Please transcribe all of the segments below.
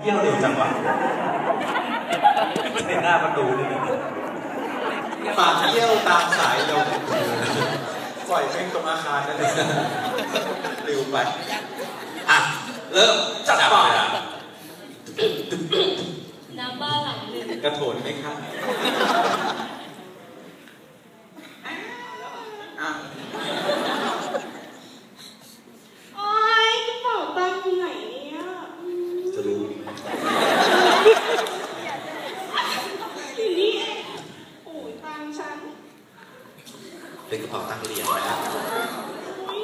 เที่ยวเร็วจังวะในหน้าประตูนี่นะปากเที่ยวตามสายลมปล่อยแม่งตรงอาคารนั่นเลยเร็วไป อะ เริ่มจับเวลาน้ำบ้านหลังหนึ่งกระโถนไหมครับอะ โอ๊ยกระเป๋าตังค์อยู่ไหนเนี่ยอืม จะรู้ อยู่นี่เองโอ้ยตังค์ฉัน เป็นกระเป๋าตังค์เหรียญนะ โอ้ย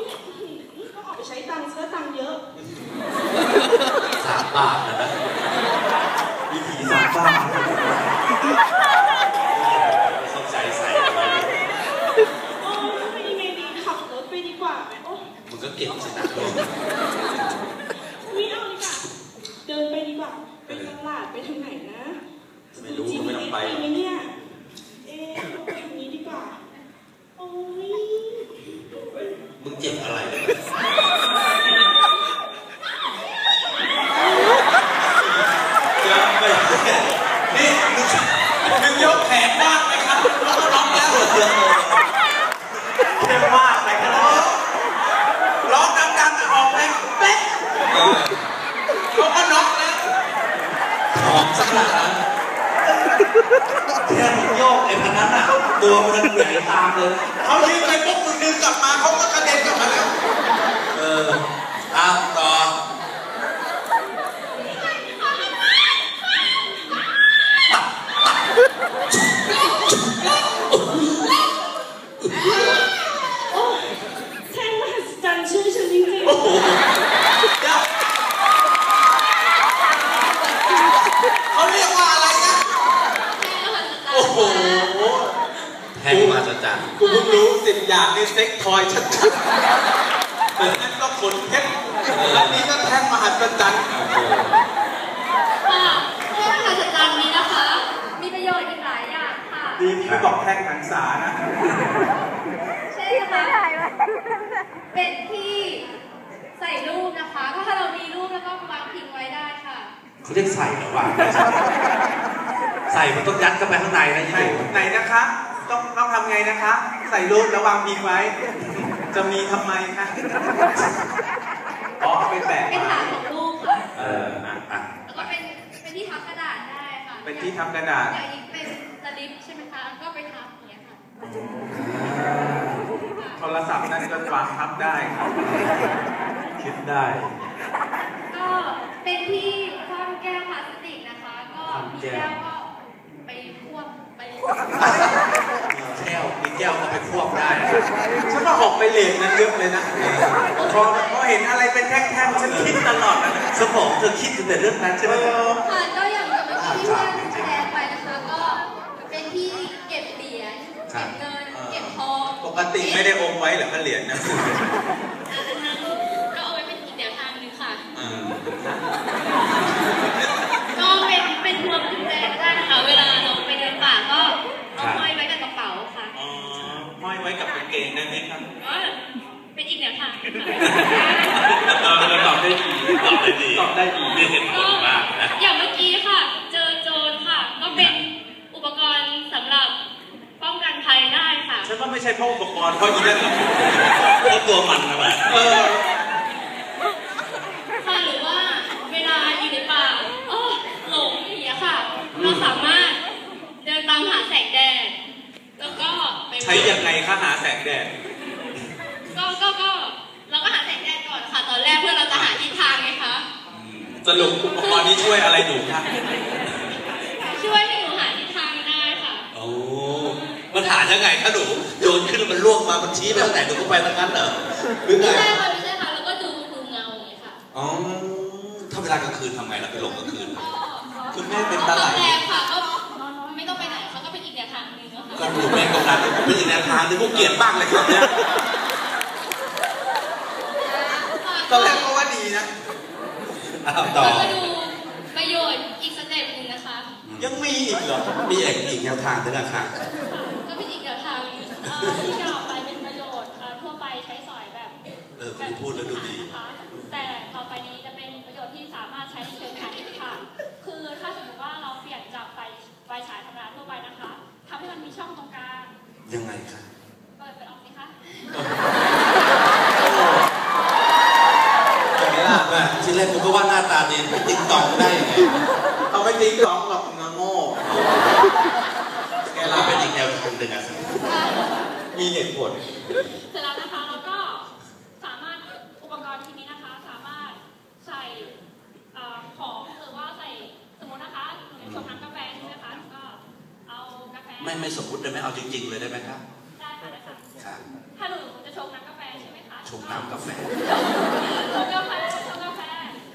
ก็ออกไปใช้ตังค์เสื้อตังค์เยอะ สามบาทนะนะวิธีสามบาทเข้าใจใส่อะไร โอ้ยไปยังไงดีขับรถไปดีกว่าไหมโอ้ย มึงก็เก่งสินะ ไม่เอาดีกว่าเดินไปดีกว่าไปตลาดไปทางไหนนะ ไม่รู้ก็ไม่ต้องไปหรอก ไหมเนี่ย เอ๊ะเราไปทางนี้ดีกว่า โอ้ย มึงเจ็บอะไรเนี่ยเดี๋ยวไปนี่มึงยกแขนบ้างไหมครับแล้วก็ร้องแล้วเข้มมากไปกันแล้วร้องดังๆออกแรงเป๊ะเขาก็น็อกแล้วของสักหน่อย แค่โยกไอ้พนันอะตัวมันเหนื่ตามเลย เขายิงไปปุ๊บมึงดึงกลับมาเขาก็กระเด็นกลับมาแล้ว เออเอาต่อ โอ้ยแท่งมหัศจรรย์ชื่อฉันจริงๆ โอ้โห เดี๋ยวเขาเรียกว่าอะไรนะ โอ้โหแทงมาจัดจัน กูเพิ่งรู้สิบอย่าง นี่เซ็กทอยชัดๆแต่นั่นก็ขนเพชรและนี่ก็แท่งมหัศจรรย์ค่ะแท่งมหัศจรรย์นี้นะคะ มีประโยชน์อีกหลายอย่างค่ะ ดีที่บอกแท่งหันษานะ ใช่ค่ะเป็นที่ใส่รูปนะคะก็ถ้าเรามีรูปแล้วก็วางพิงไว้ได้ค่ะ เขาเรียกใส่เหรอวะใส่มันต้องยัดเข้าไปข้างในนะไหนยี่หนูไหนนะคะ ต้องต้องทำไงนะคะใส่รูประวางพิงไว้ จะมีทำไมคะอ๋อเอาไปแปะเป็นไว้ฐานของรูปค่ะ เอออะอะแล้วก็เป็นเป็นที่ทับกระดาษได้ค่ะเป็นที่ทำกระดาษ อย่างนี้เป็นสลิปใช่ไหมคะก็ไปทับอย่างเงี้ยค่ะโทรศัพท์นั่นก็วางทับได้ครับคิดได้ ก็เป็นที่คว่ำแก้วพลาสติกนะคะ ก็มีแก้วก็ไปควบไป แก้วมีแก้วก็ไปควบได้ฉันมาออกไปเลนนั้นเยอะเลยนะพอพอเห็นอะไรเป็นแท่งๆฉันคิดตลอดนะสมองเธอคิดแต่เรื่องนั้นใช่ไหมเออค่ะก็อย่างเมื่อกี้ที่เพื่อนแสดงไปนะคะก็เป็นที่เก็บเหรียญเก็บเงินเก็บทองปกติไม่ได้อมไว้เหรอคะเหรียญนะ อันนั้นก็เอาไว้เป็นอีกแนวทางหนึงค่ะ อืม ก็เป็นเป็นพวงกุญแจก็ได้นะคะ เวลาเราไปเดินป่าก็เอาห้อยไว้กับกระเป๋าค่ะ อ๋อห้อยไว้กับกางเกงได้ไหมครับ ก็เป็นอีกแนวทางหนึ่งค่ะ เออตอบได้ดีตอบได้ดี ตอบได้ดี มีเหตุผลมากนะ อย่างเมื่อกี้ค่ะ เจอโจรค่ะ ก็เป็นอุปกรณ์สำหรับป้องกันภัยได้ค่ะ ฉันว่าไม่ใช่เพราะ อุปกรณ์เพราะอีนั่นหรอกเพราะตัวมันนะมันเออค่ะหรือว่าเวลาอยู่ในป่าโอ้หลงอย่างเงี้ยค่ะ เราสามารถเดินตามหาแสงแดด แล้วก็ไปใช้ยังไงคะหาแสงแดด ก็ก็ก็เราก็หาแสงแดดก่อนค่ะ ตอนแรกเพื่อเราจะหาทิศทางไงคะ สรุปอุปกรณ์นี้ช่วยอะไรหนูคะ ช่วยให้หนูหาทิศทางได้ค่ะ โอ้มัน หายังไงถ้าหนูโยนขึ้นแล้วมันล่วงมามันชี้ไปทางไหนหนูก็ไปทางนั้นเหรอหรือไงไม่ใช่ค่ะไม่ใช่ค่ะแล้วก็ดูดูเงาอย่างเงี้ยค่ะอ๋อถ้าเวลากลางคืนทำไงล่ะไปหลงกลางคืน คุณแม่เป็นตาไหลโรงแรมค่ะก็ไม่ต้องไปไหนเขาก็เป็นอีกแนวทางหนึ่งนะคะก็ดูแม่งตรงนั้นเป็นอีกแนวทางหนึงพวกเกลียดบ้างเลยครับเนี่ยตอนแรกก็ว่าดีนะอ้าวต่อ แล้วก็ดูประโยชน์อีกสเต็ปหนึ่งนะคะ ยังมีอีกเหรอ มีอีกอีกแนวทางด้วยนะคะก็ ที่กล่าวไปเป็นประโยชน์เอ่อทั่วไปใช้สอยแบบเออคุณพูดแล้วดูดีนะคะแต่ต่อไปนี้จะเป็นประโยชน์ที่สามารถใช้ในเชิงพาณิชย์ค่ะไฟฉายธรรมดาทั่วไปนะคะทำให้มันมีช่องตรงกลางยังไงคะเปิดเปิดออกสิคะอย่างนี้ล่ะแม่ทีแรกผมก็ว่าหน้าตาดีไม่ติ๊กตองได้ยังไงเขาไม่ติ๊กร้องหรอกงาโง่ไงเราล่ะเป็นอีกแนวทางหนึ่งอะครับ มีเหตุผล เสร็จแล้วนะคะเราก็สามารถอุปกรณ์ชิ้นนี้นะคะ สามารถใส่เอ่อของหรือว่าใส่สมมตินะคะหนูชงน้ำกาแฟใช่ไหมคะหนูก็เอากาแฟไม่ไม่สมมุติได้ไหมเอาจริง ๆ เลยได้ไหมครับได้ค่ะได้ค่ะค่ะถ้าหนูจะชงน้ำกาแฟใช่ไหมคะชงน้ำกาแฟชงกาแฟชงกาแฟ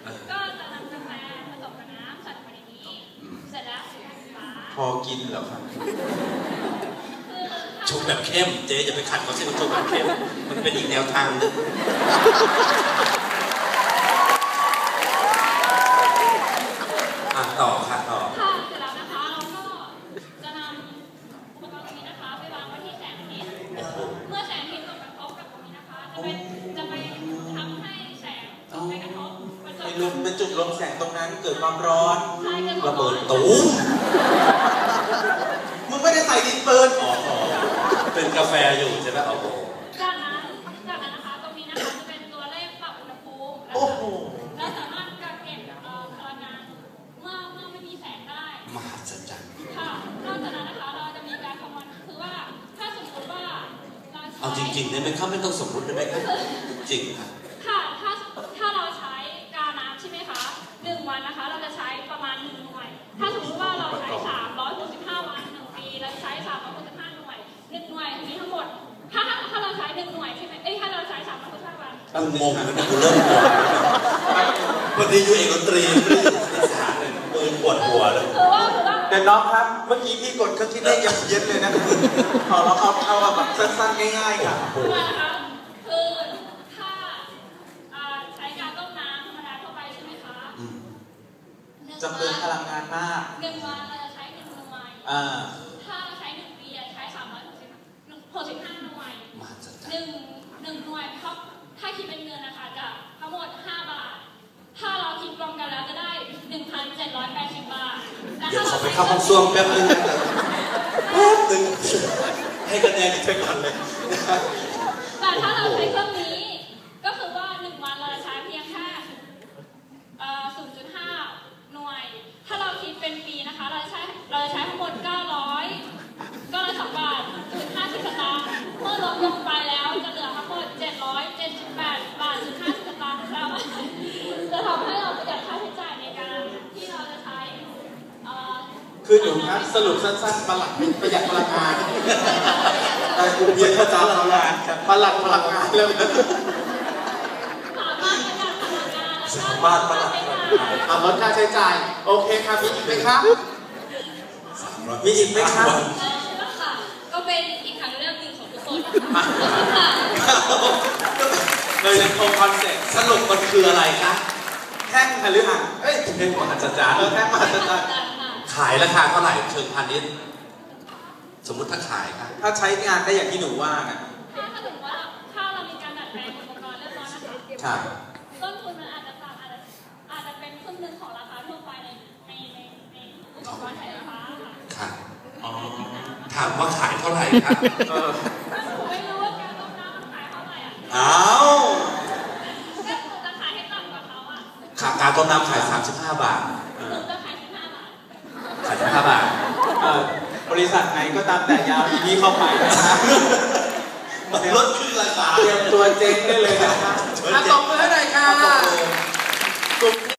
เออก็จะนำกาแฟผสมกับน้ำใส่ลงไปในนี้อืมเสร็จแล้วสีฟ้าพอกินเหรอครับคือถ้า ชงแบบเข้ม เจ๊จะไปขัดเขาสิมันชงแบบเข้ม มันเป็นอีกแนวทางหนึงอะต่อค่ะต่อ ค่ะเสร็จแล้วนะคะเราก็จะนำอุปกรณ์ตรงนี้นะคะไปวางไว้ที่แสงอาทิตย์โอ้โหเมื่อแสงอาทิตย์ตกกระทบกับตรงนี้นะคะ จะเป็นจะไปทำให้แสงไปกระทบประจไอ้ลมเป็นจุดลมแสงตรงนั้นเกิดความร้อน ใช่กันระเบิดตูตูมมึงไม่ได้ใส่ดินปืนอ๋ออ๋อ เป็นกาแฟอยู่ใช่ไหมโอ้โหจากนั้นจากนั้นนะคะตรงนี้นะคะจะเป็นตัวเลขปรับอุณหภูมิและโอ้โหและสามารถกักเก็บเอ่อพลังงานเมื่อเมื่อไม่มีแสงได้มหัศจรรย์ค่ะนอกจากนั้นนะคะเราจะมีการคำนวณคือว่าถ้าสมมติว่าเราใช้เอาจริงๆได้ไหมครับไม่ต้องสมมุติได้ไหมครับจริงค่ะค่ นึ่งหน่วยใช่ไหมเอ้ยถ้าเราใช้สามร้อยหกสิบห้าวันตั้งงงแล้วนะกูเริ่มงงพอดีอยู่เอกดนตรีไม่ได้อยู่คณิตศาสตร์เลยปืนปวดหัวเลยคือว่าคือว่าเดี๋ยวน้องครับ เมื่อกี้พี่กดเครื่องคิดเลขยังเย็นเลยนะครับขอเราเอาเอาแบบสั้นๆง่ายๆค่ะคือว่านะคะคือถ้าอ่าใช้การต้มน้ำธรรมดาทั่วไปใช่ไหมคะอืมหนึ่งจะเปลืองพวันลังงานมากหนึ่งวันเราจะใช้หนึ่งหน่วยอ่า งหมด 5 บาท ถ้าเราคิดรวมกันแล้วจะได้ 1,780 บาทเดี๋ยวขอไปเข้าห้องส้วมแป๊บนึงแป๊บนึงให้คะแนนไปกันเลยแต่ถ้าเราใช้เครื่องนี้ ก็คือว่า 1 วันเราใช้เพียงแค่0.5 หน่วย ถ้าเราคิดเป็นปีนะคะ เราใช้เราใช้ทั้งหมด9 คือหนูครับสรุปสั้นๆประหลัดประหยัดพลังงานแต่กลุ่มเบียร์เข้าใจพลังงานครับประหลัดพลังงานแล้วนะสามารถประหยัดพลังงานและสามารถประหยัดค่าใช้จ่ายอะลดค่าใช้จ่าย โอเคครับมีอีกไหมครับสามร้อยมีอีกไหมครับเออค่ะก็เป็นอีกทางเลือกหนึ่งของทุกคนนะคะค่ะเลยยังคงคอนเซ็ปต์สรุปมันคืออะไรคะแท่งหรือหันเอ้ยเป็นมหัศจรรย์เออแท่งมหัศจรรย์ขายราคาเท่าไหร่เชิงพาณิชย์สมมุติถ้าขายครับถ้าใช้งานได้อย่างที่หนูว่าน่ะถ้าสมมติว่าถ้าเรามีการดัดแปลงอุปกรณ์เรียบร้อยนะคะค่ะต้นทุนมันอาจจะต่ำอาจจะอาจจะเป็นครึ่งหนึ่งของราคาทั่วไปในในในในอุปกรณ์ไฟฟ้าค่ะค่ะอ๋อถามว่าขายเท่าไหร่ครับเออถ้าหนูไม่รู้ว่าการต้มน้ำมันขายเท่าไหร่อะอ้าวก็หนูจะขายให้ต่ำกว่าเขาอะขาการต้มน้ำขาย 35 บาท ขาย15บาทเออบริษัทไหนก็ตามแต่ยาวอีนี้เข้าไปนะครับมันลดขึ้นราคาเตรียมตัวเจ๊งได้เลยนะครับ อะตบมือให้หน่อยค่ะกลุ่ม